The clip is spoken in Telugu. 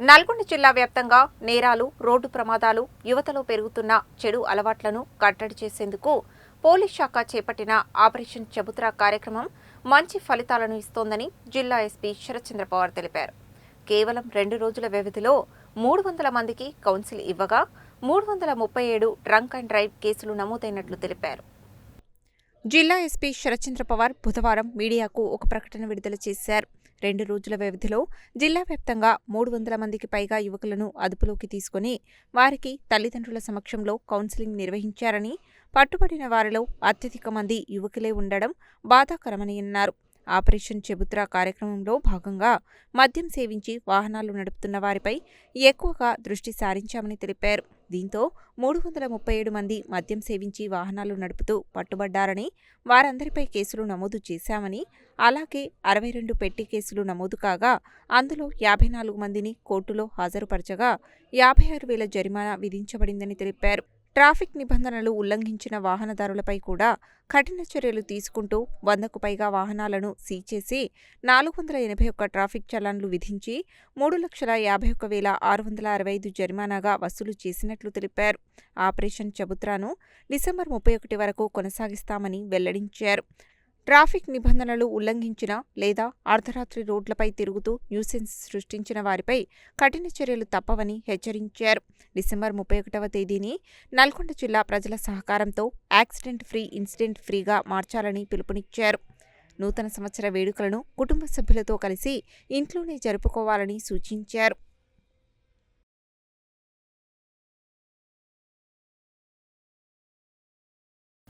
నల్గొండ జిల్లా వ్యాప్తంగా నేరాలు రోడ్డు ప్రమాదాలు యువతలో పెరుగుతున్న చెడు అలవాట్లను కట్టడి చేసేందుకు పోలీస్ శాఖ చేపట్టిన ఆపరేషన్ చబుత్రా కార్యక్రమం మంచి ఫలితాలను ఇస్తోందని జిల్లా ఎస్పీ శరత్చంద్ర పవార్ తెలిపారు. కేవలం రెండు రోజుల వ్యవధిలో మూడు వందల మందికి కౌన్సిల్ ఇవ్వగా మూడు వందల ముప్పై ఏడు డ్రంక్ అండ్ డ్రైవ్ కేసులు నమోదైనట్లు తెలిపారు. జిల్లా ఎస్పీ శరత్చంద్ర పవార్ బుధవారం మీడియాకు ఒక ప్రకటన విడుదల చేశారు. రెండు రోజుల వ్యవధిలో జిల్లా వ్యాప్తంగా మూడు వందల మందికి పైగా యువకులను అదుపులోకి తీసుకుని వారికి తల్లిదండ్రుల సమక్షంలో కౌన్సిలింగ్ నిర్వహించారని పట్టుబడిన వారిలో అత్యధిక మంది యువకులే ఉండడం బాధాకరమని అన్నారు ఆపరేషన్ చెబుత్రా కార్యక్రమంలో భాగంగా మద్యం సేవించి వాహనాలు నడుపుతున్న వారిపై ఎక్కువగా దృష్టి సారించామని తెలిపారు. దీంతో మూడు వందల ముప్పై ఏడు మంది మద్యం సేవించి వాహనాలు నడుపుతూ పట్టుబడ్డారని వారందరిపై కేసులు నమోదు చేశామని అలాగే అరవై రెండు పెట్టి కేసులు నమోదు కాగా అందులో యాభై నాలుగు మందిని కోర్టులో హాజరుపరచగా యాభై ఆరు వేల జరిమానా విధించబడిందని తెలిపారు. ట్రాఫిక్ నిబంధనలు ఉల్లంఘించిన వాహనదారులపై కూడా కఠిన చర్యలు తీసుకుంటూ వందకు పైగా వాహనాలను సీజ్ చేసి నాలుగు వందల ఎనభై ఒక్క ట్రాఫిక్ చలాన్లు విధించి మూడు లక్షల యాభై ఒక్క వేల ఆరు వందల అరవై ఐదు జరిమానాగా వసూలు చేసినట్లు తెలిపారు. ఆపరేషన్ చబుత్రాను డిసెంబర్ ముప్పై ఒకటి వరకు కొనసాగిస్తామని వెల్లడించారు. ట్రాఫిక్ నిబంధనలు ఉల్లంఘించిన లేదా అర్ధరాత్రి రోడ్లపై తిరుగుతూ న్యూసెన్స్ సృష్టించిన వారిపై కఠిన చర్యలు తప్పవని హెచ్చరించారు. డిసెంబర్ ముప్పై ఒకటవ తేదీని నల్గొండ జిల్లా ప్రజల సహకారంతో యాక్సిడెంట్ ఫ్రీ ఇన్సిడెంట్ ఫ్రీగా మార్చాలని పిలుపునిచ్చారు. నూతన సంవత్సర వేడుకలను కుటుంబ సభ్యులతో కలిసి ఇంట్లోనే జరుపుకోవాలని సూచించారు.